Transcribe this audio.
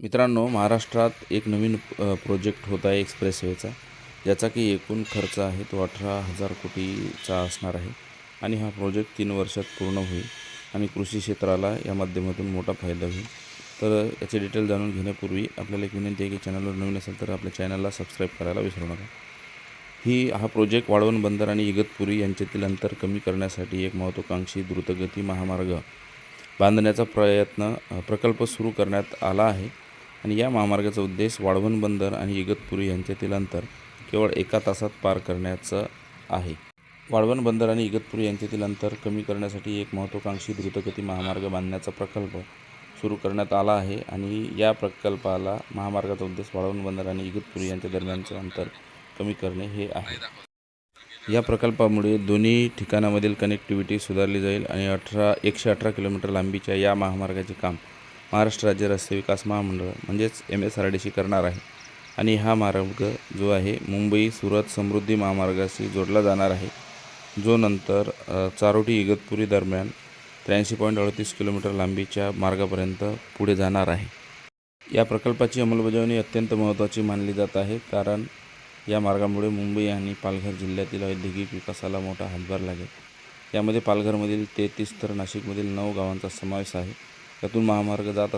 मित्रांनो महाराष्ट्रात एक नवीन प्रोजेक्ट होत आहे एक्सप्रेसवेचा ज्याचा की एकूण खर्च आहे तो अठरा हजार कोटीचा असणार आहे. आणि हा प्रोजेक्ट तीन वर्षात पूर्ण होईल आणि कृषी क्षेत्राला या माध्यमातून मोठा फायदा होईल. तर याचे डिटेल जाणून घेण्यापूर्वी आपल्याला एक विनंती आहे की चॅनलवर नवीन असेल तर आपल्या चॅनलला सबस्क्राईब करायला विसरू नका. ही हा प्रोजेक्ट वाळवण बंदर आणि इगतपुरी यांच्यातील अंतर कमी करण्यासाठी एक महत्त्वाकांक्षी द्रुतगती महामार्ग बांधण्याचा प्रयत्न प्रकल्प सुरू करण्यात आला आहे. आणि या महामार्गाचा उद्देश वाळवण बंदर आणि इगतपुरी यांच्यातील अंतर केवळ एका तासात पार करण्याचं आहे. वाळवण बंदर आणि इगतपुरी यांच्यातील अंतर कमी करण्यासाठी एक महत्त्वाकांक्षी द्रुतगती महामार्ग बांधण्याचा प्रकल्प सुरू करण्यात आला आहे आणि या प्रकल्पाला महामार्गाचा उद्देश वाळवण बंदर आणि इगतपुरी यांच्या दरम्यानचं अंतर कमी करणे हे आहे. या प्रकल्पामुळे दोन्ही ठिकाणामधील कनेक्टिव्हिटी सुधारली जाईल आणि अठरा एकशे अठरा किलोमीटर लांबीच्या या महामार्गाचे काम महाराष्ट्र राज्य रस्ते विकास महामंडळ म्हणजेच M S R D C करणार आहे. आणि हा मार्ग जो आहे मुंबई सुरत समृद्धी महामार्गाशी जोडला जाणार आहे. जो नंतर चारोटी इगतपुरी दरम्यान त्र्याऐंशी पॉईंट अडतीस किलोमीटर लांबीच्या मार्गापर्यंत पुढे जाणार आहे. या प्रकल्पाची अंमलबजावणी अत्यंत महत्त्वाची मानली जात आहे कारण या मार्गामुळे मुंबई आणि पालघर जिल्ह्यातील औद्योगिक विकासाला मोठा हातभार लागेल. यामध्ये पालघरमधील तेहतीस तर नाशिकमधील नऊ गावांचा समावेश आहे. त्यातून महामार्ग जात